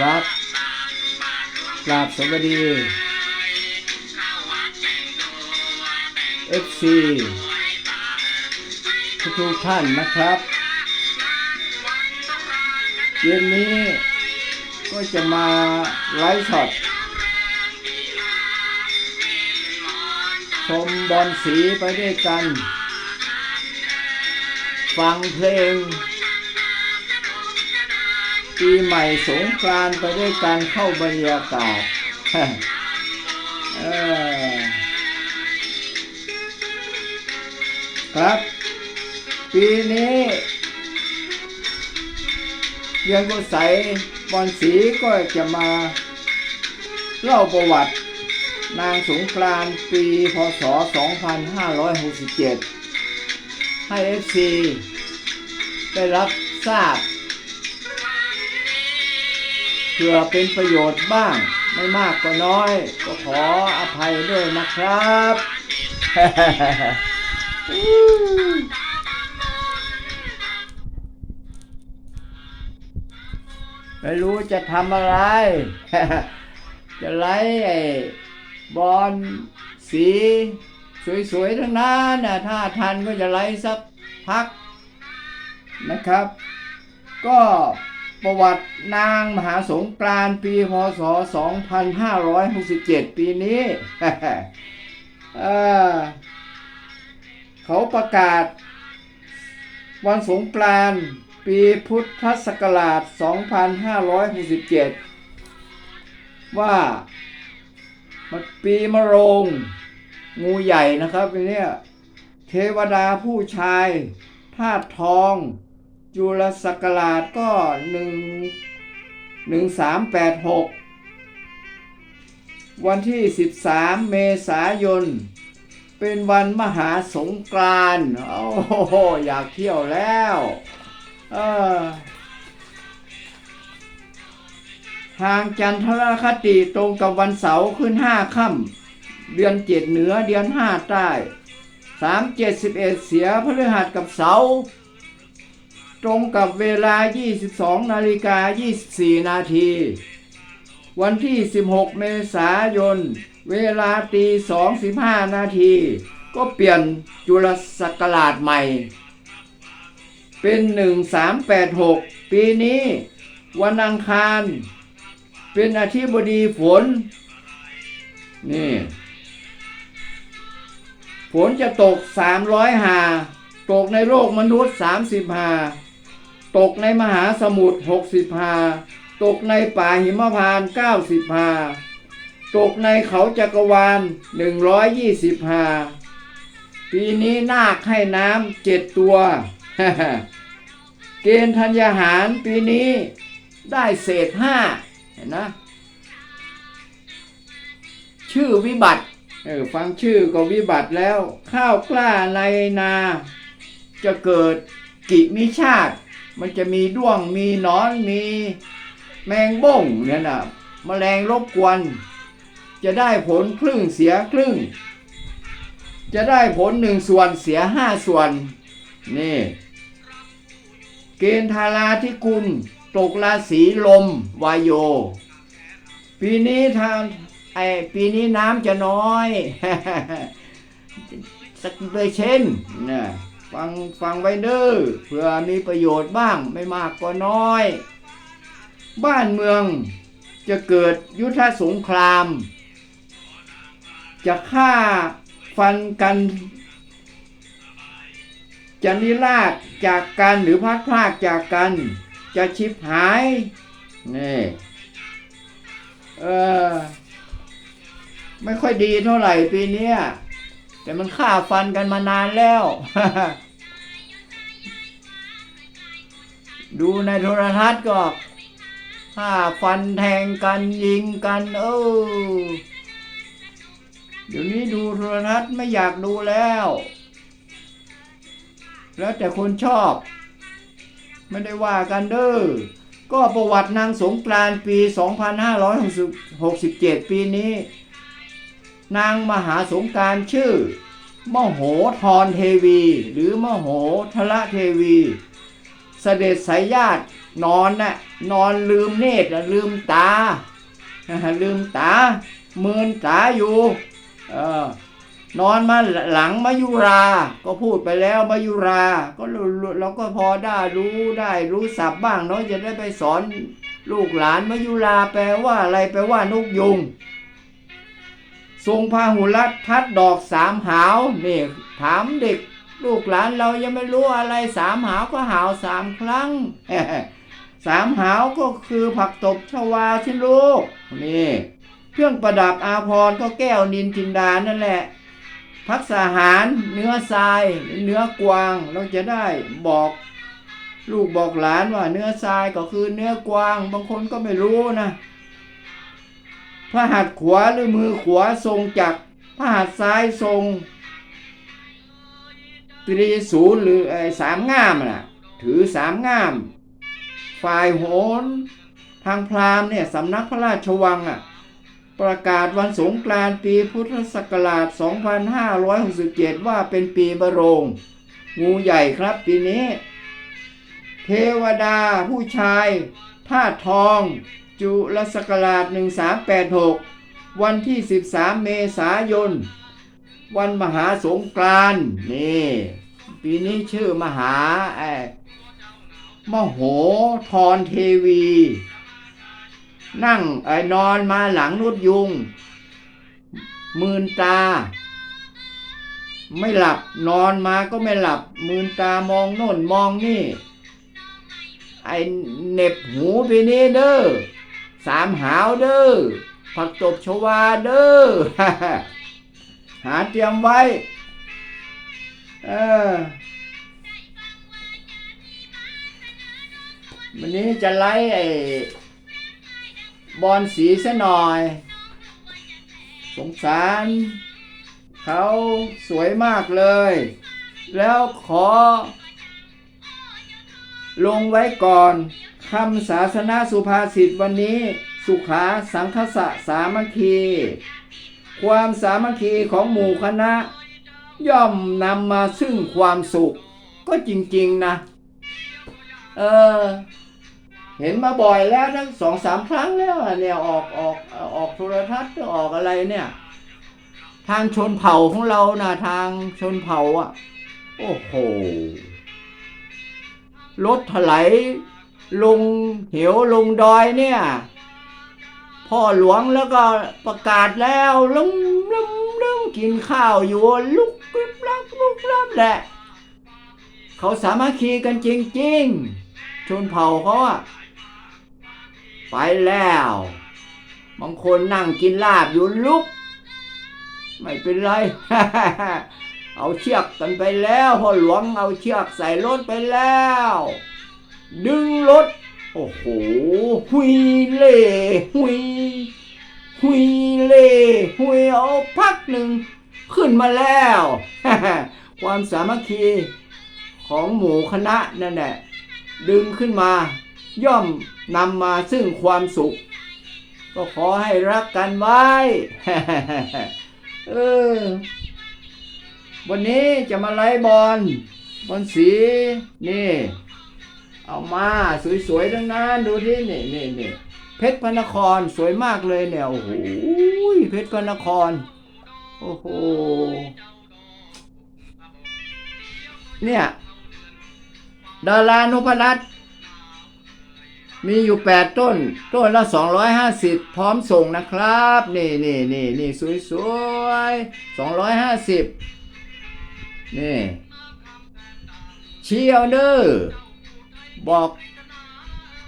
ครับกราบสวัสดี FC ทุกทุกท่านนะครับ เย็นนี้ก็จะมาไลฟ์ช็อตชมบอลสีไปด้วยกัน ฟังเพลง ปีใหม่สงกรานไปด้วยการเข้าบรรยากาศครับ ปีนี้เรียนกุใสบอลสีก็จะมาเล่าประวัตินางสงกรานปีพศ 2567 ให้ FC ได้รับทราบ พื่อเป็นประโยชน์บ้าง ไม่มากก็น้อย ก็ขออภัยด้วยนะครับไม่รู้จะทำอะไร จะไล่ไอ้บอลสี สวยๆทั้งนั้นนะถ้าทันก็จะไล่สักพักนะครับ ก็ ประวัตินางมหาสงกรานปีพศ 2567 ปีนี้เเขาประกาศวันสงกรานปีพุทธศักราช 2567 ว่าปีมะโรง งูใหญ่นะครับเนี้ยเทวดาผู้ชายธาตุทอง จุลศักราชก็หนึ่งหนึ่งสามแปดหกวันที่สิบสามเมษายน เป็นวันมหาสงกรานต์โอ้โหอยากเที่ยวแล้วทางจันทรคติตรงกับวันเสาร์ขึ้นห้าค่ำเดือนเจ็ดเหนือเดือนห้าใต้สามเจ็ดสิบเอ็ดเสียพฤหัสกับเสาร์ ตรงกับเวลา 22 นาฬิกา 24 นาที วันที่ 16 เมษายน เวลาตี2 15 นาที ก็เปลี่ยนจุลศักราชใหม่ เป็น 1386 ปีนี้ วันอังคาร เป็นอาทิบดีฝน นี่ฝนจะตก 300หา ตกในโลกมนุษย์ 30หา ตกในมหาสมุทร60หาตกในป่าหิมพานต์90หาตกในเขาจักรวาล 120หาปีนี้นาคให้น้ำเจ็ดตัว เกณฑ์ธัญญาหารปีนี้ได้เศษห้าเห็นนะชื่อวิบัติเออฟังชื่อก็วิบัติแล้ว ข้าวกล้าในนา จะเกิดกิมิชาติ มันจะมีด้วงมีหนอนมีแมงบ้งเนี่ยนะแมลงรบกวน จะได้ผลครึ่งเสียครึ่ง จะได้ผลหนึ่งส่วนเสียห้าส่วน นี่ เกณฑ์ธาราธิกุลตกราศีลมวายโย ปีนี้ทางไอปีนี้น้ำจะน้อย สักเปอร์เช่นนะ ฟังฟังไว้เด้อเพื่อมีประโยชน์บ้างไม่มากก็น้อย บ้านเมืองจะเกิดยุทธสงคราม จะฆ่าฟันกัน จะนิราชจากกันหรือพัดพลากจากกัน จะชิบหายนี่เออไม่ค่อยดีเท่าไหร่ปีเนี้ย แต่มันฆ่าฟันกันมานานแล้ว ดูในโทรทัศน์ก็ฆ่าฟันแทงกันยิงกันเออเดี๋ยวนี้ดูโทรทัศน์ไม่อยากดูแล้ว แล้วแต่คนชอบ ไม่ได้ว่ากันเด้อ ก็ประวัตินางสงกรานต์ปี 2567 ปีนี้ นางมหาสงการชื่อ มโหธรเทวี หรือมโหทละเทวีเสด็จสายญาตินอนน่ะนอนลืมเนตรลืมตาลืมตามืนตาอยู่นอนมาหลังมายุรา ก็พูดไปแล้วมายุรา ก็เราก็พอได้รู้ได้รู้ศัพท์บ้างเนาะจะได้ไปสอนลูกหลานมายุราแปลว่าอะไรแปลว่านกยุง ทรงพาหุรัตทัดดอกสามหาวนี่ถามเด็กลูกหลานเรายังไม่รู้อะไรสามหาวก็หาวสามครั้งสามหาวก็คือผักตบชวาชิลูกนี่ เครื่องประดับอาภรก็แก้วนินจินดานั่นแหละพักสาหารเนื้อทรายเนื้อกวางเราจะได้บอกลูกบอกหลานว่าเนื้อทรายก็คือเนื้อกวาง บางคนก็ไม่รู้นะ พระหัตถ์ขวาหรือมือขวาทรงจักรพระหัตถ์ซ้ายทรงตรีศูนย์หรือไอ้สามง่ามน่ะถือสามง่าม ฝ่ายโหนทางพราหมณ์เนี่ยสำนักพระราชวังอะประกาศวันสงกรานต์ปีพุทธศักราช 2567 ว่าเป็นปีมะโรง งูใหญ่ครับปีนี้ เทวดาผู้ชายธาทอง จุลศักราช 1386 วันที่ 13 เมษายน วันมหาสงกรานต์นี่ปีนี้ชื่อมหาไอ้มโหธรเทวี นั่งไอ้นอนมาหลังนุดยุง มืนตา ไม่หลับนอนมาก็ไม่หลับ มืนตามองโน่นมองนี่ไอ้เหน็บหูไปนี่เด้อ สามหาวเด้อผักตบชวาเด้อหาเตรียมไว้ เออวันนี้จะไล่ไอ้บอลสีซะหน่อย สงสาร เขาสวยมากเลย แล้วขอ ลงไว้ก่อน คำศาสนาสุภาษิตวันนี้ สุขาสังคสะสามัคคี ความสามัคคีของหมู่คณะ ย่อมนำมาซึ่งความสุข ก็จริงๆนะ เออ เห็นมาบ่อยแล้วทั้งสองสามครั้งแล้วเนี่ยออกออกออกโทรทัศน์ออกอะไรเนี่ย ทางชนเผ่าของเรานะทางชนเผ่าอะ โอ้โหรถถลาย ลงเหวลงดอยเนี่ย พ่อหลวงแล้วก็ประกาศแล้วลุงลุงลุงกินข้าวอยู่ลุกลุกลับลุกลับแหละ เขาสามัคคีกันจริง ๆ ชนเผ่าเขาอะไปแล้ว บางคนนั่งกินลาบอยู่ลุก ไม่เป็นไร เอาเชือกกันไปแล้วพ่อหลวงเอาเชือกใส่รถไปแล้ว ดึงรถ โอ้โห หุยเล่หุย หุยเล่หุยเอาพักหนึ่ง ขึ้นมาแล้ว ความสามัคคีของหมู่คณะนั่นแหละดึงขึ้นมา ย่อมนำมาซึ่งความสุข ก็ขอให้รักกันไว้ เออ วันนี้จะมาไล่บอลบอลสี นี่ เอามาสวยๆทั้งนั้นดูที่นี่นี่นี่เพชรพระนครสวยมากเลยเนี่ยโอ้โหเพชรพระนครโอ้โหเนี่ยดารานุพรัตน์มีอยู่แปดต้น ต้นละสองร้อยห้าสิบพร้อมส่งนะครับ นี่นี่นี่นี่สวยสวยสองร้อยห้าสิบนี่เชียวเนอร์ บอก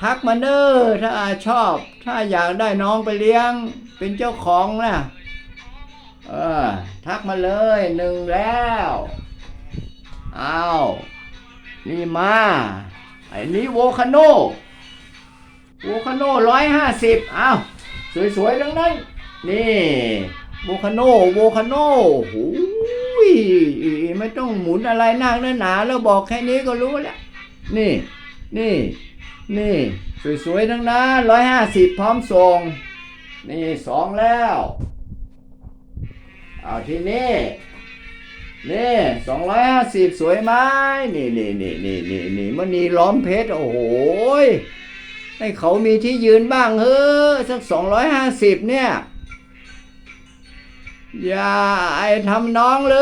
ทักมาเนอร์ถ้าชอบ ถ้าอยากได้น้องไปเลี้ยง เป็นเจ้าของนะเออทักมาเลยหนึ่งแล้วอ้าวนี่มาไอ้นี้โวคาโนโวคาโนร้อยห้าสิบอ้าวสวยๆทั้งนั้น นี่โวคาโนโวคาโนหูยไม่ต้องหมุนอะไรนักหนาแล้วบอกแค่นี้ก็รู้แล้วนี่ นี่ นี่ สวยๆทั้งนั้นร้อยห้าสิบพร้อมส่ง นี่สองแล้วเอาทีนี้นี่สองร้อยห้าสิบสวยไหมนี่นี่นี่นี่นี่นี่มันนี่ล้อมเพชร โอ้โหให้เขามีที่ยืนบ้างเฮ้อสักสองร้อยห้าสิบเนี่ย อย่าไอทำน้องเล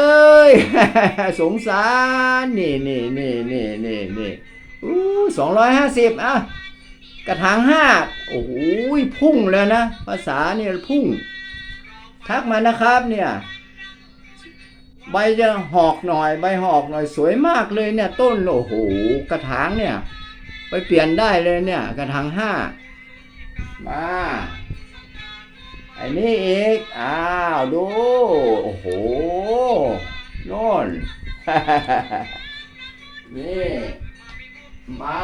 ย สงสาร นี่นี่นี่นี่นี่นี่ สองร้อยห้าสิบอะกระถางห้าโอ้โหพุ่งแล้วนะ ภาษาเนี่ยพุ่ง ทักมานะครับเนี่ย ใบจะหอกหน่อยใบหอกหน่อยสวยมากเลยเนี่ย ต้นโอ้โหกระถางเนี่ย ไปเปลี่ยนได้เลยเนี่ย กระถางห้ามาไอ้นี่อีกอ้าวดูโอ้โหโน่นนี่ มา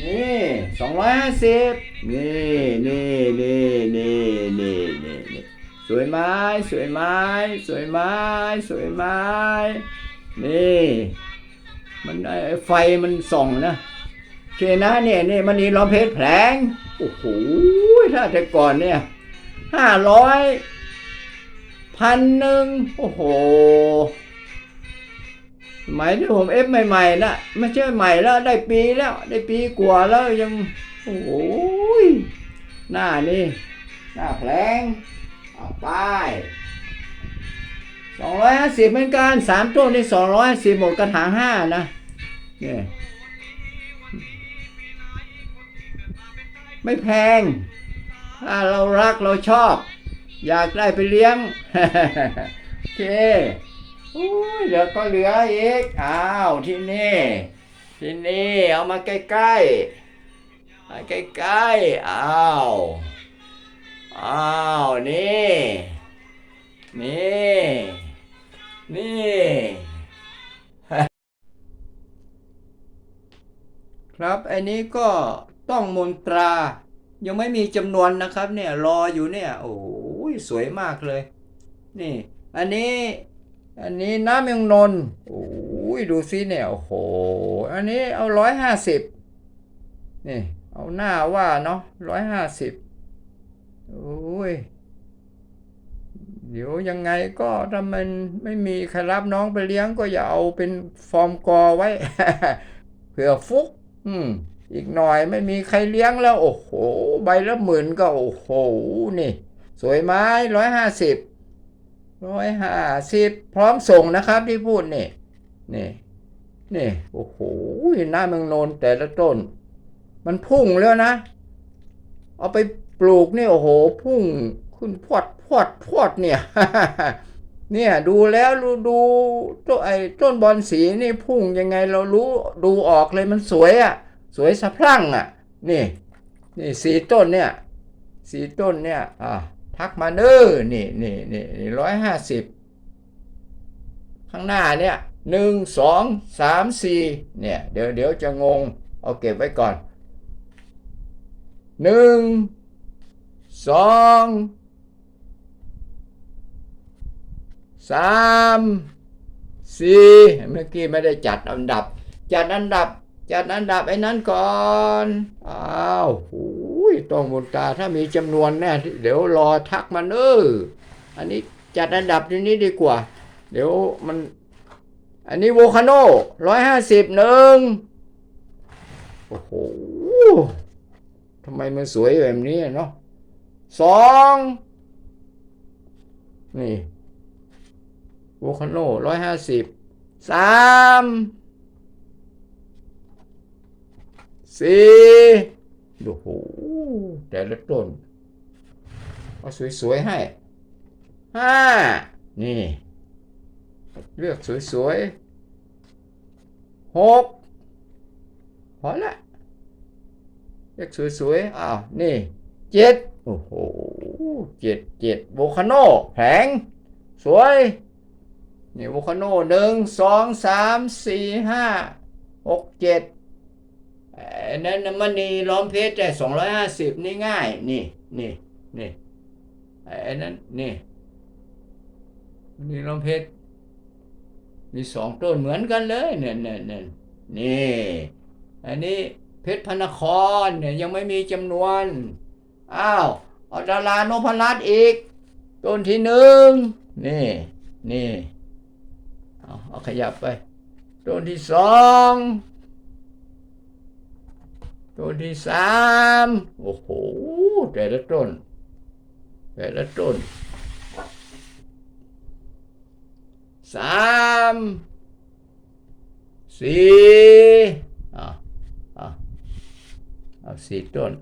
นี่สองร้อยห้าสิบนี่นี่นี่นี่นี่นี่นี่สวยไหมสวยไหมสวยไหมสวยไหมนี่มันไอ้ไฟมันส่องนะเคนะเนี่ยนี่มันนี่ล้อมเพชรแผลงโอ้โหถ้าแต่ก่อนเนี่ยห้าร้อยพันหนึ่งโอ้โห สมัยที่ผมเอฟใหม่ๆนะไม่ใช่ใหม่แล้วได้ปีแล้ว ได้ปีกว่าแล้วยังโอ้ยหน้านี่หน้าแผลงเอาไปสองร้อยห้าสิบเหมือนกันสามต้นนี่สองร้อยห้าสิบหมดกระถางห้านะเนี่ยไม่แพง ถ้าเรารักเราชอบ อยากได้ไปเลี้ยง โอเค อุ้ยเดี๋ยวก็เหลืออีก อ้าวที่นี่ ที่นี่เอามาใกล้ๆมาใกล้ๆ อ้าว อ้าว นี่ นี่ นี่ครับอันนี้ก็ต้องมนตรา ยังไม่มีจำนวนนะครับ เนี่ยรออยู่เนี่ย โอ้ยสวยมากเลย นี่ อันนี้ อันนี้น้ำยังนนท์โอ้ยดูสิเนี่ยโอ้โห อันนี้เอาร้อยห้าสิบนี่เอาหน้าว่าเนาะร้อยห้าสิบโอ้ยเดี๋ยวยังไงก็ถ้ามันไม่มีใครรับน้องไปเลี้ยงก็อย่าเอาเป็นฟอร์มกอไว้เผื่อฟุก อืม อีกหน่อยไม่มีใครเลี้ยงแล้ว โอ้โห ใบละหมื่นก็โอ้โห นี่ สวยไหมร้อยห้าสิบ ร้อยห้าสิบพร้อมส่งนะครับที่พูดนี่นี่นี่โอ้โหหน้าเมืองโนนแต่ละต้น มันพุ่งแล้วนะ เอาไปปลูกนี่โอ้โห พุ่งขึ้นพวดพวดพวดเนี่ย เนี่ยดูแล้วดูดูต้นไอ้ต้นบอลสีนี่พุ่งยังไงเรารู้ดูออกเลยมันสวยอะ่ะ สวยสะพรั่งอะ่ะ นี่ นี่สีต้นเนี่ย สีต้นเนี่ย อ่า ทักมาเน้อนี่นี่นี่นี่ร้อยห้าสิบข้างหน้าเนี่ยหนึ่งสองสามสี่เนี่ยเดี๋ยวเดี๋ยวจะงง เอาเก็บไว้ก่อนหนึ่งสองสามสี่เมื่อกี้ไม่ได้จัดอันดับ จัดอันดับ จัดอันดับไอ้นั้นก่อน อ้าวโอ้ ยต้องมนตาถ้ามีจำนวนแน่เดี๋ยวรอทักมันเอออันนี้จัดอันดับทีนี้ดีกว่า เดี๋ยวมัน อันนี้โวคาโนร้อยห้าสิบหนึ่งโอ้โหทำไมมันสวยแบบนี้เนาะสองนี่โวคาโนร้อยห้าสิบสามสี่โอ้โห แต่ละต้นเอาสวยๆให้ห้านี่ เลือกสวยๆหกพอละเลือกสวยๆอ้าวนี่เจ็ดโอ้โหเจ็ดเจ็ดโวคาโนแผง สวยนี่โวคาโนหนึ่งสองสามสี่ห้าหกเจ็ด นนั้นมันนี่ล้อมเพชรแต่สองร้อยห้าสิบนี่ง่าย นี่นี่นี่ไอันนั้นนี่นี่ล้อมเพชรมีสองต้นเหมือนกันเลยเนี่ยเนี่ยเนี่ยนี่อันนี้เพชรพนครเนี่ยยังไม่มีจำนวนอ้าวเอาดารานพรัตน์อีก ต้นที่หนึ่งนี่นี่เอาเอาขยับไป ต้นที่สอง ต้นที่สามโอ้โหแต่ละต้น แต่ละต้นสามสี่อะอะเอาสี่ต้น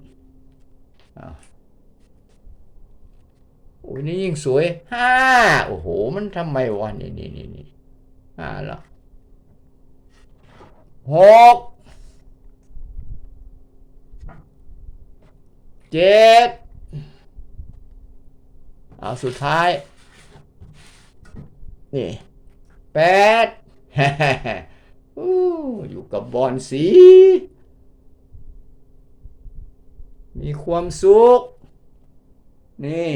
อะโอ้ยนี่ยิ่งสวยห้าโอ้โห มันทำไมวะนี่นี่นี่นี่ห้าแล้วหก เจ็ดเอาสุดท้าย นี่แปดอู้อยู่กับบอลสี มีความสุข นี่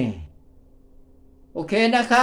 โอเคนะครับ